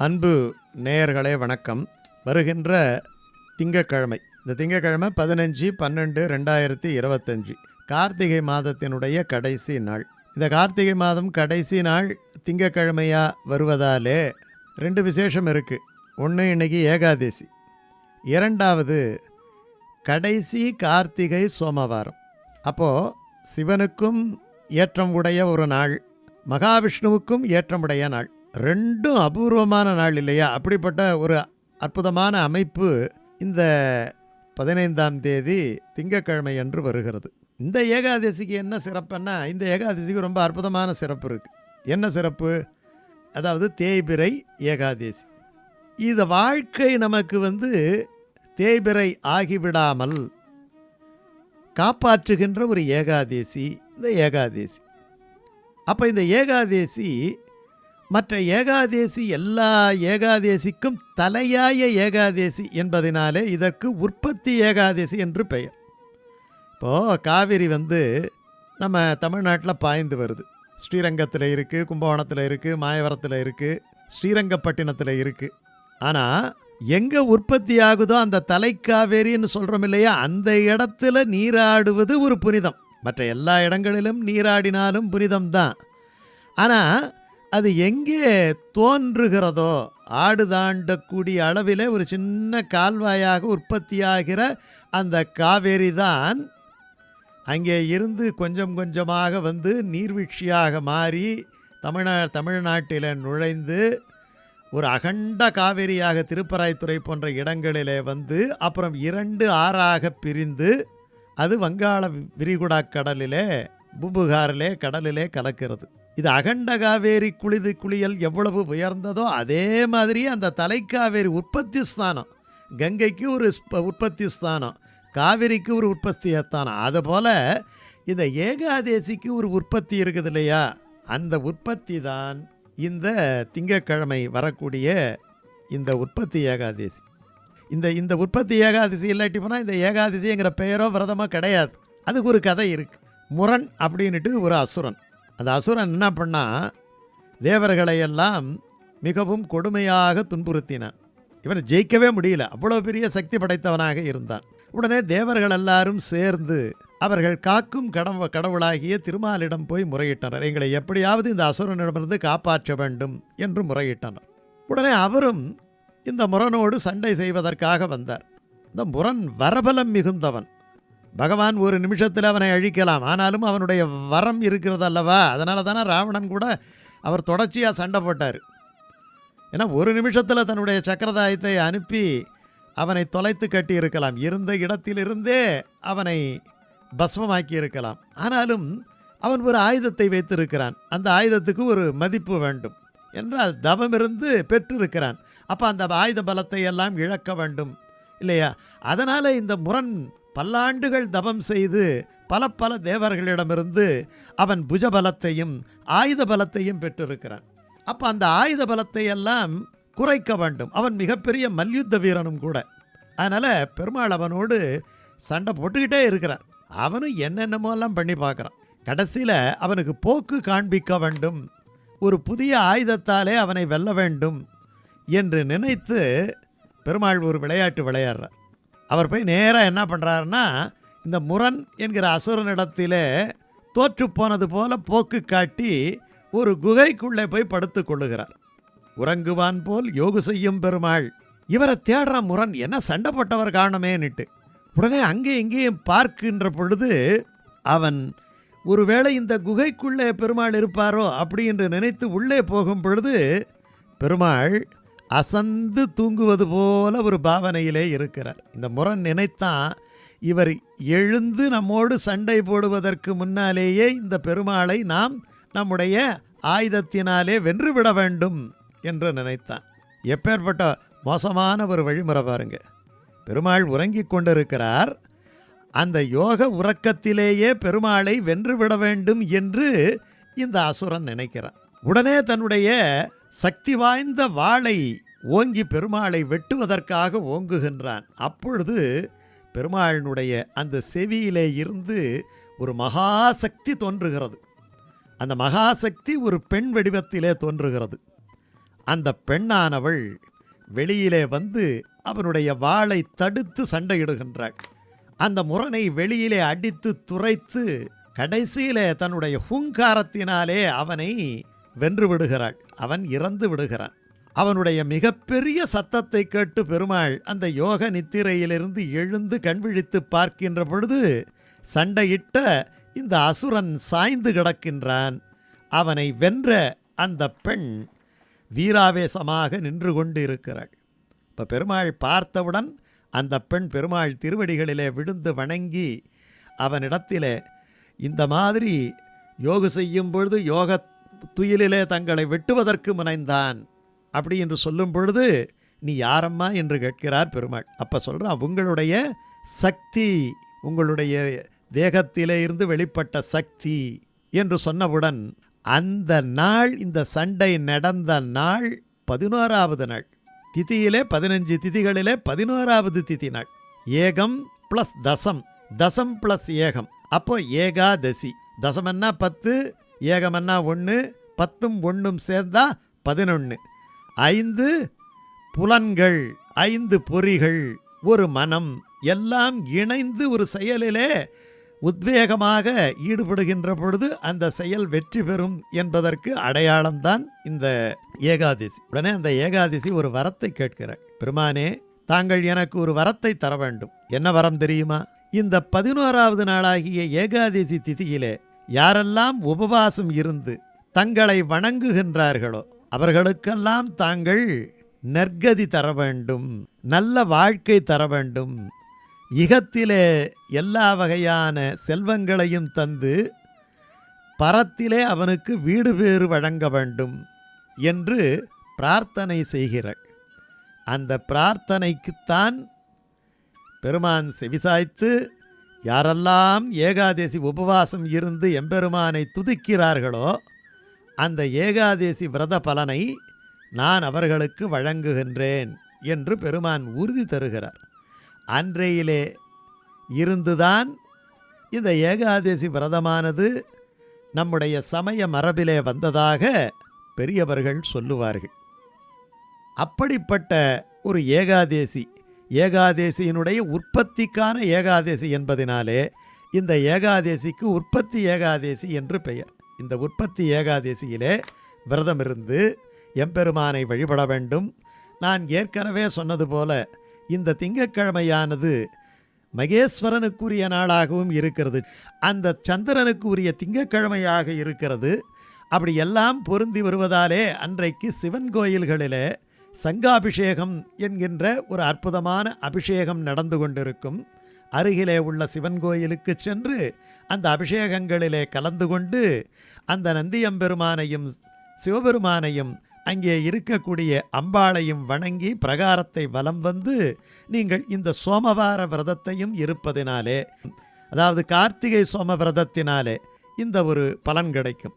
அன்பு நேயர்களே வணக்கம். வருகின்ற திங்கட்கிழமை. இந்த திங்கக்கிழமை பதினஞ்சு பன்னெண்டு ரெண்டாயிரத்தி இருபத்தஞ்சி. கார்த்திகை மாதத்தினுடைய கடைசி நாள். இந்த கார்த்திகை மாதம் கடைசி நாள் திங்கக்கிழமையாக வருவதாலே ரெண்டு விசேஷம் இருக்குது ஒன்று இன்னைக்கு ஏகாதசி. இரண்டாவது கடைசி கார்த்திகை சோமவாரம். அப்போது சிவனுக்கும் ஏற்றம் உடைய ஒரு நாள் மகாவிஷ்ணுவுக்கும் ஏற்றமுடைய நாள். ரெண்டும் அபூர்வமான நாள் இல்லையா? அப்படிப்பட்ட ஒரு அற்புதமான அமைப்பு இந்த பதினைந்தாம் தேதி திங்கக்கிழமை அன்று வருகிறது. இந்த ஏகாதசிக்கு என்ன சிறப்புன்னா இந்த ஏகாதசிக்கு ரொம்ப அற்புதமான சிறப்பு இருக்குது என்ன சிறப்பு? அதாவது தேய்பிறை ஏகாதசி. இந்த வாழ்க்கை நமக்கு வந்து தேய்பிறை ஆகிவிடாமல் காப்பாற்றுகின்ற ஒரு ஏகாதேசி இந்த ஏகாதேசி. அப்போ இந்த ஏகாதேசி மற்ற ஏகாதேசி எல்லா ஏகாதேசிக்கும் தலையாய ஏகாதேசி என்பதனாலே இதற்கு உற்பத்தி ஏகாதேசி என்று பெயர். இப்போது காவிரி வந்து நம்ம தமிழ்நாட்டில் பாய்ந்து வருது. ஸ்ரீரங்கத்தில் இருக்குது கும்பகோணத்தில் இருக்குது மாயவரத்தில் இருக்குது ஸ்ரீரங்கப்பட்டினத்தில் இருக்குது ஆனால் எங்கே உற்பத்தி ஆகுதோ அந்த தலைக்காவேரின்னு சொல்கிறோம் இல்லையா? அந்த இடத்துல நீராடுவது ஒரு புனிதம். மற்ற எல்லா இடங்களிலும் நீராடினாலும் புனிதம் தான் ஆனால் அது எங்கே தோன்றுகிறதோ ஆடு தாண்டக்கூடிய அளவிலே ஒரு சின்ன கால்வாயாக உற்பத்தியாகிற அந்த காவேரி தான் அங்கே இருந்து கொஞ்சம் கொஞ்சமாக வந்து நீர்வீழ்ச்சியாக மாறி தமிழ தமிழ்நாட்டில் நுழைந்து ஒரு அகண்ட காவேரியாக திருப்பராய்த்துறை போன்ற இடங்களிலே வந்து அப்புறம் இரண்டு ஆறாக பிரிந்து அது வங்காள விரிகுடா கடலிலே பூம்புகாரிலே கடலிலே கலக்கிறது. இது அகண்ட காவேரி குளிது குளியல் எவ்வளவு உயர்ந்ததோ அதே மாதிரி அந்த தலைக்காவேரி உற்பத்தி ஸ்தானம். கங்கைக்கு ஒரு உற்பத்தி ஸ்தானம். காவிரிக்கு ஒரு உற்பத்தி ஸ்தானம். அதுபோல் இந்த ஏகாதேசிக்கு ஒரு உற்பத்தி இருக்குது இல்லையா? அந்த உற்பத்தி தான் இந்த திங்கட்கிழமை வரக்கூடிய இந்த உற்பத்தி ஏகாதேசி. இந்த இந்த உற்பத்தி ஏகாதசி இல்லாட்டி போனால் இந்த ஏகாதசிங்கிற பெயரோ விரதமோ கிடையாது. அதுக்கு ஒரு கதை இருக்குது முரண் அப்படின்ட்டு ஒரு அசுரன். அந்த அசுரன் என்ன பண்ணா தேவர்களை எல்லாம் மிகவும் கொடுமையாக துன்புறுத்தினான். இவன் ஜெயிக்கவே முடியல. அவ்வளோ பெரிய சக்தி படைத்தவனாக இருந்தான். உடனே தேவர்கள் எல்லாரும் சேர்ந்து அவர்கள் காக்கும் கடவு கடவுளாகிய திருமாலிடம் போய் முறையிட்டனர். எங்களை எப்படியாவது இந்த அசுரனிடமிருந்து காப்பாற்ற வேண்டும் என்று முறையிட்டனர். உடனே அவரும் இந்த முரனோடு சண்டை செய்வதற்காக வந்தார். இந்த முரண் வரபலம் மிகுந்தவன். பகவான் ஒரு நிமிஷத்தில் அவனை அழிக்கலாம். ஆனாலும் அவனுடைய வரம் இருக்கிறது அல்லவா அதனால தானே ராவணன் கூட அவர் தொடர்ச்சியாக சண்டை போட்டார். ஏன்னா ஒரு நிமிஷத்தில் தன்னுடைய சக்கரதாயத்தை அனுப்பி அவனை தொலைத்து கட்டி இருக்கலாம். இருந்த இடத்திலிருந்தே அவனை பஸ்மமாக்கி இருக்கலாம். ஆனாலும் அவன் ஒரு ஆயுதத்தை வைத்திருக்கிறான். அந்த ஆயுதத்துக்கு ஒரு மதிப்பு வேண்டும். என்றால் தவமிருந்து பெற்றிருக்கிறான். அப்போ அந்த ஆயுத பலத்தை எல்லாம் இழக்க வேண்டும். இல்லையா? அதனால் இந்த முரண் பல்லாண்டுகள் தவம் செய்து பல பல தேவர்களிடமிருந்து அவன் புஜபலத்தையும் ஆயுத பலத்தையும் பெற்றிருக்கிறான். அப்போ அந்த ஆயுத பலத்தை எல்லாம் குறைக்க வேண்டும். அவன் மிகப்பெரிய மல்யுத்த வீரனும் கூட. அதனால் பெருமாள் அவனோடு சண்டை போட்டுக்கிட்டே இருக்கிறான் அவனும் என்னென்னமோ எல்லாம் பண்ணி பார்க்குறான். கடைசியில் அவனுக்கு போக்கு காண்பிக்க வேண்டும். ஒரு புதிய ஆயுதத்தாலே அவனை வெல்ல வேண்டும் என்று நினைத்து பெருமாள் ஒரு விளையாட்டு விளையாடுறார். அவர் போய் நேராக என்ன பண்ணுறாருன்னா இந்த முரண் என்கிற அசுரனிடத்திலே தோற்று போனது போல போக்கு காட்டி ஒரு குகைக்குள்ளே போய் படுத்துக் கொள்ளுகிறார். உறங்குவான் போல் யோகு செய்யும் பெருமாள் இவரை தேடுற முரண் என்ன சண்டைப்பட்டவர் காணமேன்னுட்டு. உடனே அங்கே இங்கேயும் பார்க்கின்ற பொழுது அவன் ஒருவேளை இந்த குகைக்குள்ளே பெருமாள் இருப்பாரோ? அப்படி என்று நினைத்து உள்ளே போகும் பொழுது பெருமாள் அசந்து தூங்குவது போல ஒரு பாவனையிலே இருக்கிறார். இந்த முரண் நினைத்தான் இவர் எழுந்து நம்மோடு சண்டை போடுவதற்கு முன்னாலேயே இந்த பெருமாளை நாம் நம்முடைய ஆயுதத்தினாலே வென்றுவிட வேண்டும் என்று நினைத்தான். எப்பேற்பட்ட மோசமான ஒரு வழிமுறை பாருங்க. பெருமாள் உறங்கிக் கொண்டிருக்கிறார். அந்த யோக உறக்கத்திலேயே பெருமாளை வென்றுவிட வேண்டும் என்று இந்த அசுரன் நினைக்கிறான். உடனே தன்னுடைய சக்தி வாய்ந்த வாளை ஓங்கி பெருமாளை வெட்டுவதற்காக ஓங்குகின்றான். அப்பொழுது பெருமாளினுடைய அந்த செவியிலே இருந்து ஒரு மகாசக்தி தோன்றுகிறது. அந்த மகாசக்தி ஒரு பெண் வடிவத்திலே தோன்றுகிறது. அந்த பெண்ணானவள் வெளியிலே வந்து அவனுடைய வாளை தடுத்து சண்டையிடுகின்றாள். அந்த முரணை வெளியிலே அடித்து துரைத்து கடைசியிலே தன்னுடைய ஹூங்காரத்தினாலே அவனை வென்று விடுகிறாள். அவன் இறந்து விடுகிறான். அவனுடைய மிகப்பெரிய சத்தத்தை கேட்டு பெருமாள் அந்த யோக நித்திரையிலிருந்து எழுந்து கண்விழித்து பார்க்கின்ற பொழுது சண்டையிட்ட இந்த அசுரன் சாய்ந்து கிடக்கின்றான். அவனை வென்ற அந்த பெண் வீராவேசமாக நின்று கொண்டு இருக்கிறாள் இப்போ பெருமாள் பார்த்தவுடன் அந்த பெண் பெருமாள் திருவடிகளிலே விழுந்து வணங்கி அவனிடத்திலே இந்த மாதிரி யோகு செய்யும் பொழுது யோக துயிலிலே தங்களை வெட்டுவதற்கு முனைந்தான். அப்படி என்று சொல்லும் பொழுது நீ யாரம்மா? என்று கேட்கிறார் பெருமாள். அப்போ சொல்கிறான் உங்களுடைய சக்தி உங்களுடைய தேகத்திலே இருந்து வெளிப்பட்ட சக்தி என்று சொன்னவுடன் அந்த நாள் இந்த சண்டை நடந்த நாள் பதினோராவது நாள். திதியிலே பதினஞ்சு திதிகளிலே பதினோராவது திதி நாள். ஏகம் ப்ளஸ் தசம். தசம் ப்ளஸ் ஏகம். அப்போ ஏகாதசி. தசமன்னா பத்து ஏகமன்னா ஒன்று பத்தும் ஒன்றும் சேர்ந்தா பதினொன்று ஐந்து புலன்கள் ஐந்து பொறிகள் ஒரு மனம் எல்லாம் இணைந்து ஒரு செயலிலே உத்வேகமாக ஈடுபடுகின்ற பொழுது அந்த செயல் வெற்றி பெறும் என்பதற்கு அடையாளம்தான் இந்த ஏகாதசி. உடனே அந்த ஏகாதசி ஒரு வரத்தை கேட்கிறார். பெருமானே தாங்கள் எனக்கு ஒரு வரத்தை தர வேண்டும். என்ன வரம் தெரியுமா? இந்த பதினோராவது நாளாகிய ஏகாதசி திதியிலே யாரெல்லாம் உபவாசம் இருந்து தங்களை வணங்குகின்றார்களோ அவர்களுக்கெல்லாம் தாங்கள் நற்கதி தர வேண்டும் நல்ல வாழ்க்கை தர வேண்டும். இகத்திலே எல்லா வகையான செல்வங்களையும் தந்து பரத்திலே அவனுக்கு வீடு பேறு வழங்க வேண்டும் என்று பிரார்த்தனை செய்கிறாள். அந்த பிரார்த்தனைக்குத்தான் பெருமான் செவிசாய்த்து யாரெல்லாம் ஏகாதேசி உபவாசம் இருந்து எம்பெருமானை துதிக்கிறார்களோ அந்த ஏகாதேசி விரத பலனை நான் அவர்களுக்கு வழங்குகின்றேன் என்று பெருமான் உறுதி தருகிறார். அன்றையிலே இருந்துதான் இந்த ஏகாதசி விரதமானது நம்முடைய சமய மரபிலே வந்ததாக பெரியவர்கள் சொல்லுவார்கள். அப்படிப்பட்ட ஒரு ஏகாதேசி ஏகாதேசியினுடைய உற்பத்திக்கான ஏகாதேசி என்பதினாலே இந்த ஏகாதேசிக்கு உற்பத்தி ஏகாதேசி என்று பெயர். இந்த உற்பத்தி ஏகாதேசியிலே விரதம் இருந்து எம்பெருமானை வழிபட வேண்டும். நான் ஏற்கனவே சொன்னது போல இந்த திங்கக்கிழமையானது மகேஸ்வரனுக்குரிய நாளாகவும் இருக்கிறது. அந்த சந்திரனுக்கு உரிய திங்கட்கிழமையாக இருக்கிறது. அப்படி எல்லாம் பொருந்தி வருவதாலே அன்றைக்கு சிவன் கோயில்களிலே சங்காபிஷேகம் என்கின்ற ஒரு அற்புதமான அபிஷேகம் நடந்து கொண்டிருக்கும். அருகிலே உள்ள சிவன் கோயிலுக்கு சென்று அந்த அபிஷேகங்களிலே கலந்து கொண்டு அந்த நந்தியம்பெருமானையும் சிவபெருமானையும் அங்கே இருக்கக்கூடிய அம்பாளையும் வணங்கி பிரகாரத்தை வலம் வந்து நீங்கள் இந்த சோமவார விரதத்தையும் இருப்பதினாலே அதாவது கார்த்திகை சோம விரதத்தினாலே இந்த ஒரு பலன் கிடைக்கும்.